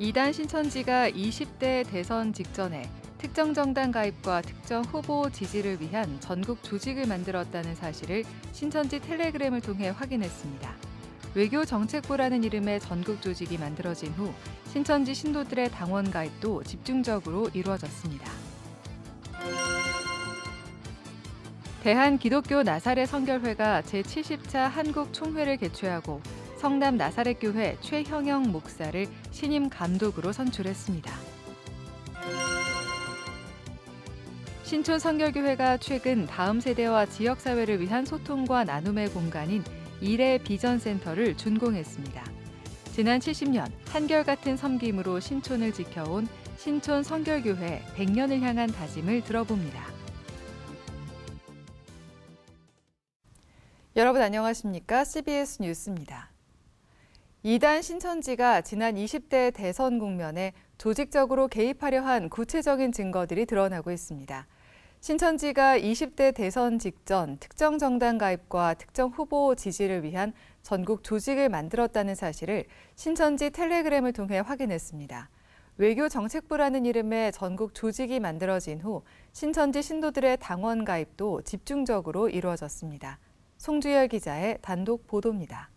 이단 신천지가 20대 대선 직전에 특정 정당 가입과 특정 후보 지지를 위한 전국 조직을 만들었다는 사실을 신천지 텔레그램을 통해 확인했습니다. 외교 정책부라는 이름의 전국 조직이 만들어진 후 신천지 신도들의 당원 가입도 집중적으로 이루어졌습니다. 대한 기독교 나사렛 선결회가 제70차 한국 총회를 개최하고 성남 나사렛 교회 최형영 목사를 신임 감독으로 선출했습니다. 신촌 선결교회가 최근 다음 세대와 지역 사회를 위한 소통과 나눔의 공간인 일의 비전 센터를 준공했습니다. 지난 70년 한결같은 섬김으로 신촌을 지켜온 신촌 선결교회 100년을 향한 다짐을 들어봅니다. 여러분 안녕하십니까? CBS 뉴스입니다. 이단 신천지가 지난 20대 대선 국면에 조직적으로 개입하려 한 구체적인 증거들이 드러나고 있습니다. 신천지가 20대 대선 직전 특정 정당 가입과 특정 후보 지지를 위한 전국 조직을 만들었다는 사실을 신천지 텔레그램을 통해 확인했습니다. 외교 정책부라는 이름의 전국 조직이 만들어진 후 신천지 신도들의 당원 가입도 집중적으로 이루어졌습니다. 송주열 기자의 단독 보도입니다.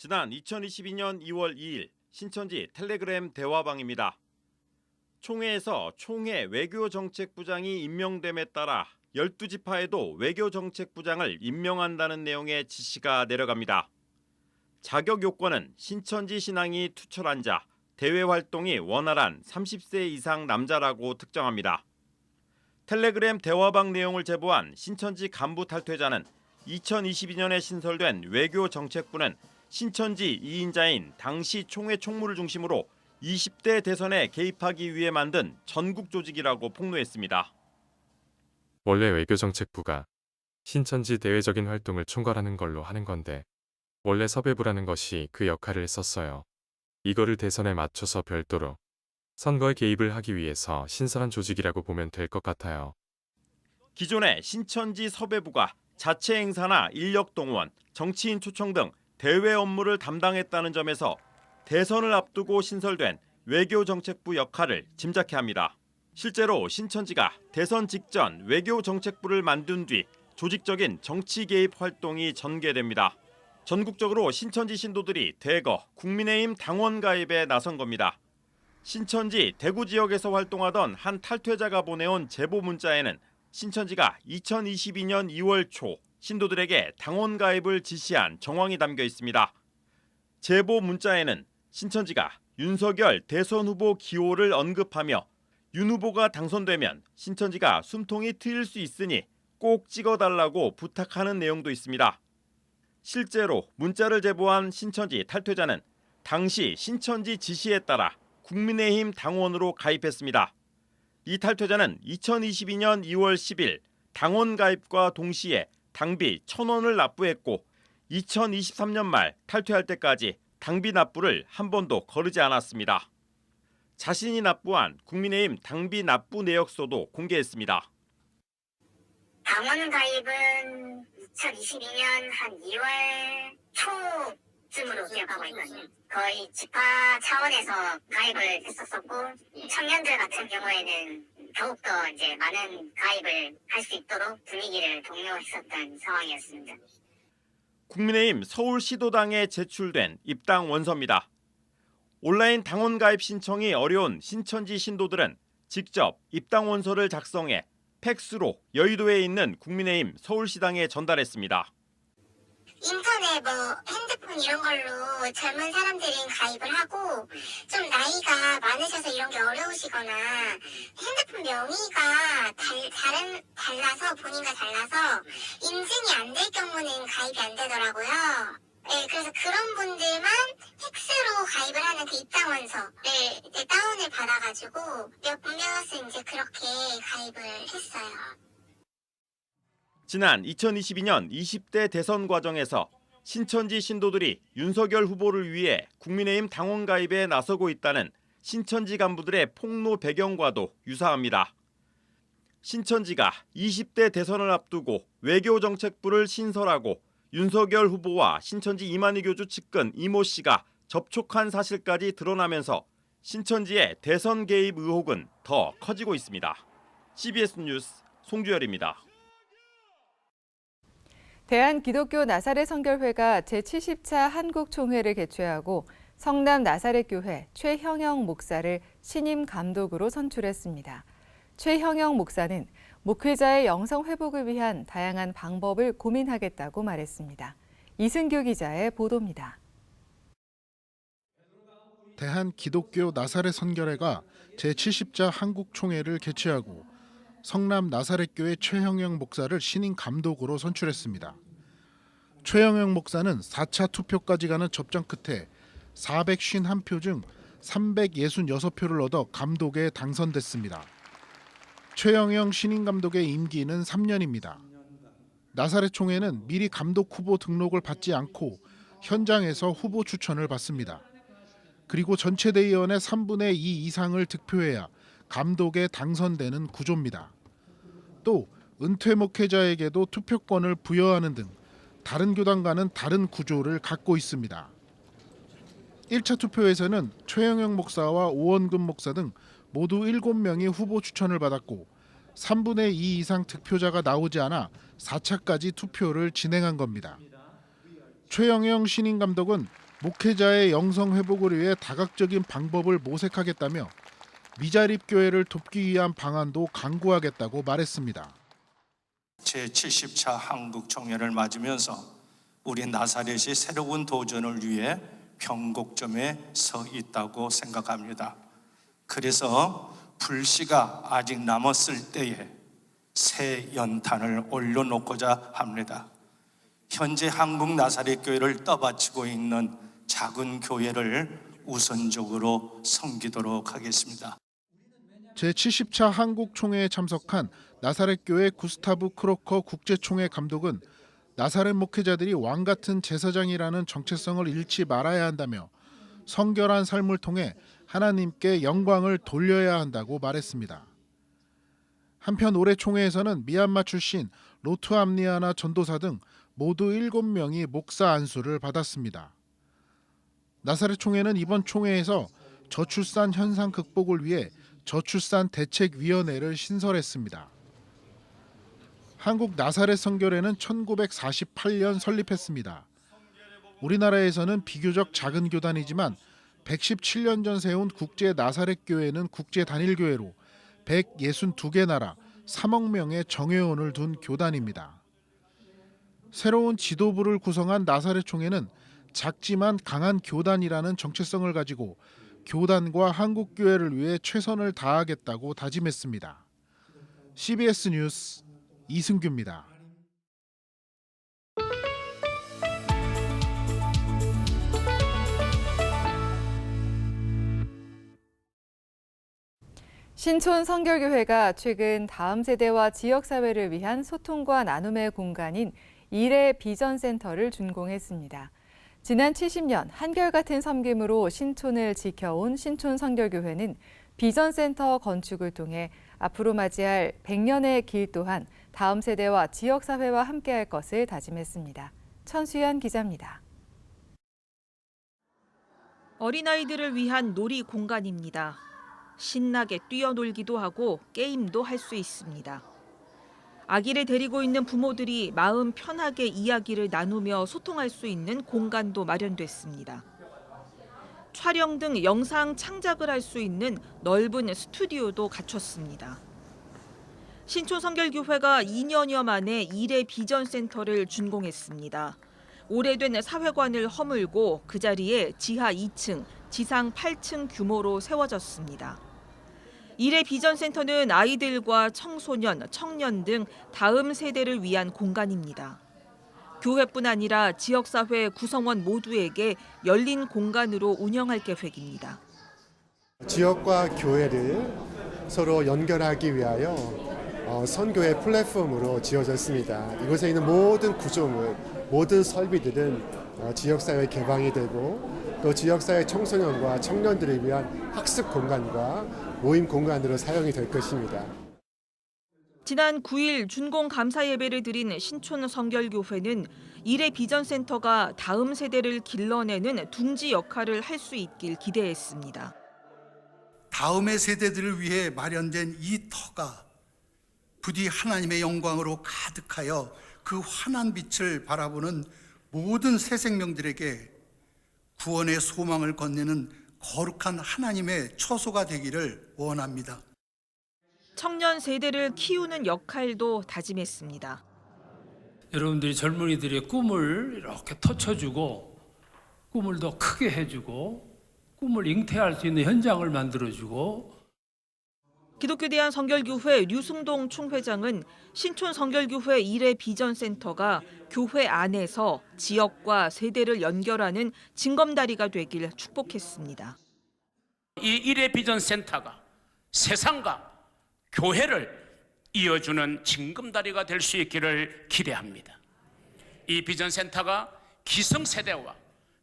지난 2022년 2월 2일 신천지 텔레그램 대화방입니다. 총회에서 총회 외교정책부장이 임명됨에 따라 12지파에도 외교정책부장을 임명한다는 내용의 지시가 내려갑니다. 자격 요건은 신천지 신앙이 투철한 자, 대외 활동이 원활한 30세 이상 남자라고 특정합니다. 텔레그램 대화방 내용을 제보한 신천지 간부 탈퇴자는 2022년에 신설된 외교정책부는 신천지 2인자인 당시 총회 총무를 중심으로 20대 대선에 개입하기 위해 만든 전국 조직이라고 폭로했습니다. 원래 외교정책부가 신천지 대외적인 활동을 총괄하는 걸로 하는 건데 원래 섭외부라는 것이 그 역할을 했었어요. 이거를 대선에 맞춰서 별도로 선거에 개입을 하기 위해서 신설한 조직이라고 보면 될 것 같아요. 기존의 신천지 섭외부가 자체 행사나 인력 동원, 정치인 초청 등 대외 업무를 담당했다는 점에서 대선을 앞두고 신설된 외교정책부 역할을 짐작해 합니다. 실제로 신천지가 대선 직전 외교정책부를 만든 뒤 조직적인 정치 개입 활동이 전개됩니다. 전국적으로 신천지 신도들이 대거 국민의힘 당원 가입에 나선 겁니다. 신천지 대구 지역에서 활동하던 한 탈퇴자가 보내온 제보 문자에는 신천지가 2022년 2월 초 신도들에게 당원 가입을 지시한 정황이 담겨 있습니다. 제보 문자에는 신천지가 윤석열 대선 후보 기호를 언급하며 윤 후보가 당선되면 신천지가 숨통이 트일 수 있으니 꼭 찍어달라고 부탁하는 내용도 있습니다. 실제로 문자를 제보한 신천지 탈퇴자는 당시 신천지 지시에 따라 국민의힘 당원으로 가입했습니다. 이 탈퇴자는 2022년 2월 10일 당원 가입과 동시에 당비 1,000원을 납부했고 2023년 말 탈퇴할 때까지 당비 납부를 한 번도 거르지 않았습니다. 자신이 납부한 국민의힘 당비 납부 내역서도 공개했습니다. 당원 가입은 2022년 한 2월 초쯤으로 기억하고 있거든요. 거의 지파 차원에서 가입을 했었었고 청년들 같은 경우에는 더욱더 이제 많은 가입을 할 수 있도록 분위기를 독려했었던 상황이었습니다. 국민의힘 서울시도당에 제출된 입당 원서입니다. 온라인 당원 가입 신청이 어려운 신천지 신도들은 직접 입당 원서를 작성해 팩스로 여의도에 있는 국민의힘 서울시당에 전달했습니다. 인터넷 뭐 핸드폰 이런 걸로 젊은 사람들이 가입을 하고 좀 나이가 많으셔서 이런 게 어려우시거나 핸드폰 명의가 달, 다른 달라서 본인과 달라서 인증이 안 될 경우는 가입이 안 되더라고요. 네, 그래서 그런 분들만 팩스로 가입을 하는 그 입당원서를 다운을 받아가지고 몇 분명에서 이제 그렇게 가입을 했어요. 지난 2022년 20대 대선 과정에서 신천지 신도들이 윤석열 후보를 위해 국민의힘 당원 가입에 나서고 있다는 신천지 간부들의 폭로 배경과도 유사합니다. 신천지가 20대 대선을 앞두고 외교 정책부를 신설하고 윤석열 후보와 신천지 이만희 교주 측근 이모 씨가 접촉한 사실까지 드러나면서 신천지의 대선 개입 의혹은 더 커지고 있습니다. CBS 뉴스 송주열입니다. 대한기독교 나사렛 선결회가 제70차 한국총회를 개최하고 성남 나사렛교회 최형영 목사를 신임 감독으로 선출했습니다. 최형영 목사는 목회자의 영성 회복을 위한 다양한 방법을 고민하겠다고 말했습니다. 이승규 기자의 보도입니다. 대한 기독교 나사렛 선결회가 제70자 한국 총회를 개최하고 성남 나사렛교회 최형영 목사를 신임 감독으로 선출했습니다. 최형영 목사는 4차 투표까지 가는 접전 끝에 451표 중 366표를 얻어 감독에 당선됐습니다. 최영영 신임 감독의 임기는 3년입니다. 나사렛 총회는 미리 감독 후보 등록을 받지 않고 현장에서 후보 추천을 받습니다. 그리고 전체 대의원의 3분의 2 이상을 득표해야 감독에 당선되는 구조입니다. 또 은퇴 목회자에게도 투표권을 부여하는 등 다른 교단과는 다른 구조를 갖고 있습니다. 1차 투표에서는 최영영 목사와 오원근 목사 등 모두 7명이 후보 추천을 받았고 3분의 2 이상 득표자가 나오지 않아 4차까지 투표를 진행한 겁니다. 최영영 신임 감독은 목회자의 영성 회복을 위해 다각적인 방법을 모색하겠다며 미자립 교회를 돕기 위한 방안도 강구하겠다고 말했습니다. 제70차 한국 총회를 맞으면서 우리 나사렛이 새로운 도전을 위해 변곡점에 서 있다고 생각합니다. 그래서 불씨가 아직 남았을 때에 새 연탄을 올려놓고자 합니다. 현재 한국 나사렛 교회를 떠받치고 있는 작은 교회를 우선적으로 섬기도록 하겠습니다. 제70차 한국 총회에 참석한 나사렛 교회 구스타브 크로커 국제총회 감독은 나사렛 목회자들이 왕 같은 제사장이라는 정체성을 잃지 말아야 한다며 성결한 삶을 통해 하나님께 영광을 돌려야 한다고 말했습니다. 한편 올해 총회에서는 미얀마 출신 로트 암니아나 전도사 등 모두 7명이 목사 안수를 받았습니다. 나사렛 총회는 이번 총회에서 저출산 현상 극복을 위해 저출산 대책위원회를 신설했습니다. 한국 나사렛 선교회는 1948년 설립했습니다. 우리나라에서는 비교적 작은 교단이지만 117년 전 세운 국제 나사렛 교회는 국제 단일 교회로 162개 나라 3억 명의 정회원을 둔 교단입니다. 새로운 지도부를 구성한 나사렛 총회는 작지만 강한 교단이라는 정체성을 가지고 교단과 한국 교회를 위해 최선을 다하겠다고 다짐했습니다. CBS 뉴스 이승규입니다. 신촌 성결교회가 최근 다음 세대와 지역 사회를 위한 소통과 나눔의 공간인 일의 비전센터를 준공했습니다. 지난 70년 한결같은 섬김으로 신촌을 지켜온 신촌 성결교회는 비전센터 건축을 통해 앞으로 맞이할 100년의 길 또한 다음 세대와 지역 사회와 함께할 것을 다짐했습니다. 천수연 기자입니다. 어린아이들을 위한 놀이 공간입니다. 신나게 뛰어놀기도 하고 게임도 할 수 있습니다. 아기를 데리고 있는 부모들이 마음 편하게 이야기를 나누며 소통할 수 있는 공간도 마련됐습니다. 촬영 등 영상 창작을 할 수 있는 넓은 스튜디오도 갖췄습니다. 신촌 성결교회가 2년여 만에 일의 비전센터를 준공했습니다. 오래된 사회관을 허물고 그 자리에 지하 2층, 지상 8층 규모로 세워졌습니다. 일의 비전센터는 아이들과 청소년, 청년 등 다음 세대를 위한 공간입니다. 교회뿐 아니라 지역사회 구성원 모두에게 열린 공간으로 운영할 계획입니다. 지역과 교회를 서로 연결하기 위하여 어, 선교의 플랫폼으로 지어졌습니다. 이곳에 있는 모든 구조물, 모든 설비들은 어, 지역사회 개방이 되고 또 지역사회 청소년과 청년들을 위한 학습 공간과 모임 공간으로 사용이 될 것입니다. 지난 9일 준공 감사 예배를 드린 신촌 성결교회는 일의 비전센터가 다음 세대를 길러내는 둥지 역할을 할 수 있길 기대했습니다. 다음의 세대들을 위해 마련된 이 터가 부디 하나님의 영광으로 가득하여 그 환한 빛을 바라보는 모든 새 생명들에게 구원의 소망을 건네는 거룩한 하나님의 처소가 되기를 원합니다. 청년 세대를 키우는 역할도 다짐했습니다. 여러분들이 젊은이들의 꿈을 이렇게 터쳐주고 꿈을 더 크게 해주고 꿈을 잉태할 수 있는 현장을 만들어주고 기독교 대한 성결교회 류승동 총회장은 신촌 성결교회 일의 비전센터가 교회 안에서 지역과 세대를 연결하는 징검다리가 되길 축복했습니다. 이 일의 비전 센터가 세상과 교회를 이어주는 징검다리가 될 수 있기를 기대합니다. 이 비전 센터가 기성 세대와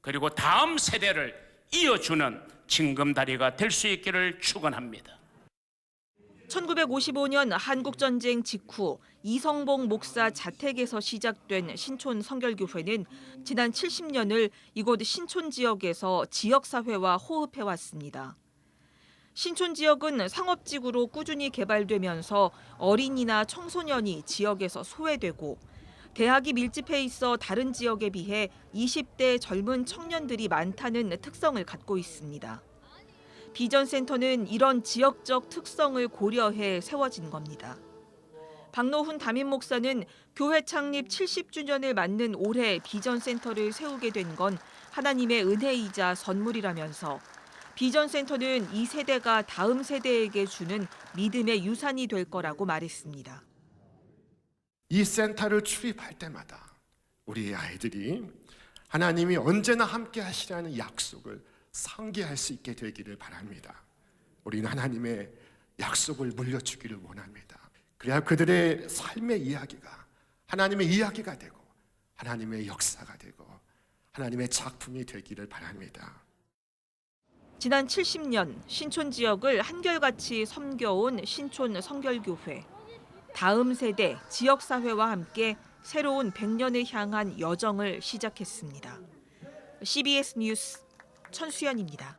그리고 다음 세대를 이어주는 징검다리가 될 수 있기를 축원합니다. 1955년 한국전쟁 직후 이성봉 목사 자택에서 시작된 신촌 성결교회는 지난 70년을 이곳 신촌 지역에서 지역사회와 호흡해왔습니다. 신촌 지역은 상업지구로 꾸준히 개발되면서 어린이나 청소년이 지역에서 소외되고 대학이 밀집해 있어 다른 지역에 비해 20대 젊은 청년들이 많다는 특성을 갖고 있습니다. 비전센터는 이런 지역적 특성을 고려해 세워진 겁니다. 박노훈 담임 목사는 교회 창립 70주년을 맞는 올해 비전센터를 세우게 된 건 하나님의 은혜이자 선물이라면서 비전센터는 이 세대가 다음 세대에게 주는 믿음의 유산이 될 거라고 말했습니다. 이 센터를 출입할 때마다 우리 아이들이 하나님이 언제나 함께 하시라는 약속을 상기할 수 있게 되기를 바랍니다. 우리는 하나님의 약속을 물려주기를 원합니다. 그래야 그들의 삶의 이야기가 하나님의 이야기가 되고 하나님의 역사가 되고 하나님의 작품이 되기를 바랍니다. 지난 70년 신촌 지역을 한결같이 섬겨온 신촌 성결교회. 다음 세대 지역 사회와 함께 새로운 100년을 향한 여정을 시작했습니다. CBS 뉴스 천수연입니다.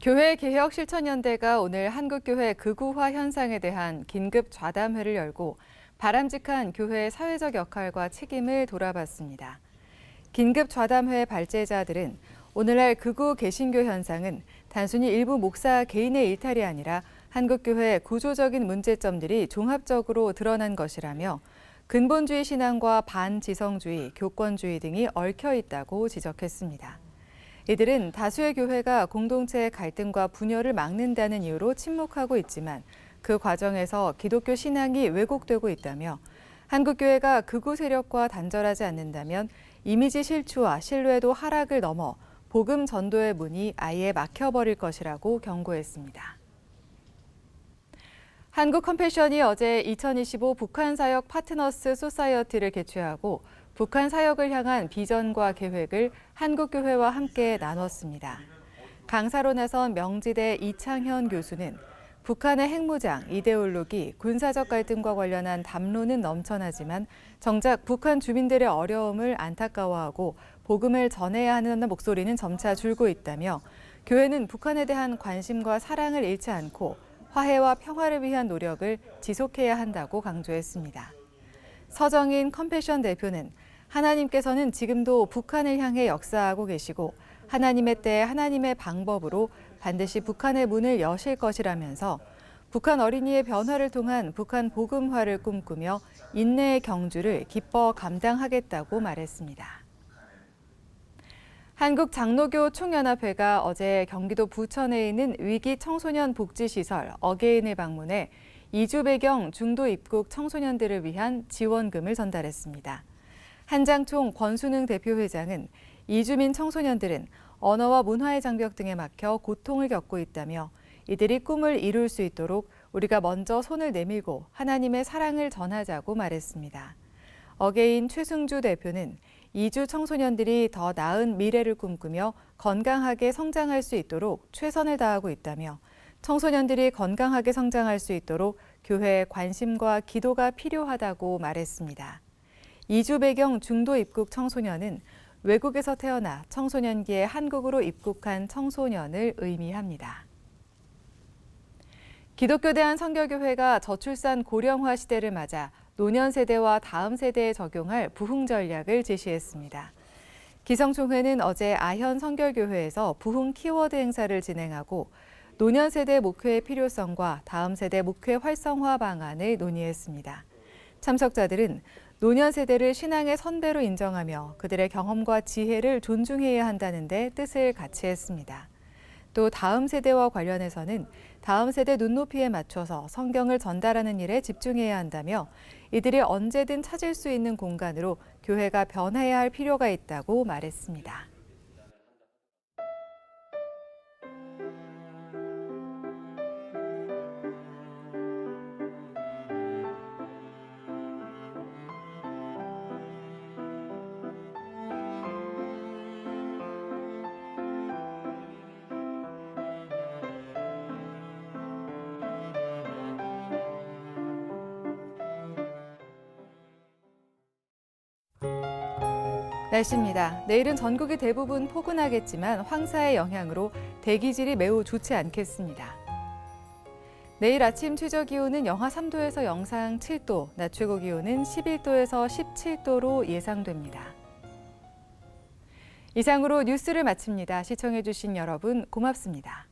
교회 개혁 실천연대가 오늘 한국교회 극우화 현상에 대한 긴급 좌담회를 열고 바람직한 교회의 사회적 역할과 책임을 돌아봤습니다. 긴급 좌담회 발제자들은 오늘날 극우 개신교 현상은 단순히 일부 목사 개인의 일탈이 아니라 한국교회 구조적인 문제점들이 종합적으로 드러난 것이라며 근본주의 신앙과 반지성주의, 교권주의 등이 얽혀 있다고 지적했습니다. 이들은 다수의 교회가 공동체의 갈등과 분열을 막는다는 이유로 침묵하고 있지만 그 과정에서 기독교 신앙이 왜곡되고 있다며 한국교회가 극우 세력과 단절하지 않는다면 이미지 실추와 신뢰도 하락을 넘어 복음 전도의 문이 아예 막혀버릴 것이라고 경고했습니다. 한국 컴패션이 어제 2025 북한 사역 파트너스 소사이어티를 개최하고 북한 사역을 향한 비전과 계획을 한국교회와 함께 나눴습니다. 강사로 나선 명지대 이창현 교수는 북한의 핵무장, 이데올로기, 군사적 갈등과 관련한 담론은 넘쳐나지만 정작 북한 주민들의 어려움을 안타까워하고 복음을 전해야 하는 목소리는 점차 줄고 있다며 교회는 북한에 대한 관심과 사랑을 잃지 않고 화해와 평화를 위한 노력을 지속해야 한다고 강조했습니다. 서정인 컴패션 대표는 하나님께서는 지금도 북한을 향해 역사하고 계시고 하나님의 때 하나님의 방법으로 반드시 북한의 문을 여실 것이라면서 북한 어린이의 변화를 통한 북한 복음화를 꿈꾸며 인내의 경주를 기뻐 감당하겠다고 말했습니다. 한국 장로교 총연합회가 어제 경기도 부천에 있는 위기 청소년 복지시설 어게인을 방문해 이주 배경 중도 입국 청소년들을 위한 지원금을 전달했습니다. 한장총 권순흥 대표회장은 이주민 청소년들은 언어와 문화의 장벽 등에 막혀 고통을 겪고 있다며 이들이 꿈을 이룰 수 있도록 우리가 먼저 손을 내밀고 하나님의 사랑을 전하자고 말했습니다. 어게인 최승주 대표는 이주 청소년들이 더 나은 미래를 꿈꾸며 건강하게 성장할 수 있도록 최선을 다하고 있다며 청소년들이 건강하게 성장할 수 있도록 교회의 관심과 기도가 필요하다고 말했습니다. 이주 배경 중도 입국 청소년은 외국에서 태어나 청소년기에 한국으로 입국한 청소년을 의미합니다. 기독교 대한 선교교회가 저출산 고령화 시대를 맞아 노년 세대와 다음 세대에 적용할 부흥 전략을 제시했습니다. 기성총회는 어제 아현 선결교회에서 부흥 키워드 행사를 진행하고 노년 세대 목회의 필요성과 다음 세대 목회 활성화 방안을 논의했습니다. 참석자들은 노년 세대를 신앙의 선배로 인정하며 그들의 경험과 지혜를 존중해야 한다는 데 뜻을 같이 했습니다. 또 다음 세대와 관련해서는 다음 세대 눈높이에 맞춰서 성경을 전달하는 일에 집중해야 한다며 이들이 언제든 찾을 수 있는 공간으로 교회가 변해야 할 필요가 있다고 말했습니다. 날씨입니다. 내일은 전국이 대부분 포근하겠지만 황사의 영향으로 대기질이 매우 좋지 않겠습니다. 내일 아침 최저 기온은 영하 3도에서 영상 7도, 낮 최고 기온은 11도에서 17도로 예상됩니다. 이상으로 뉴스를 마칩니다. 시청해주신 여러분 고맙습니다.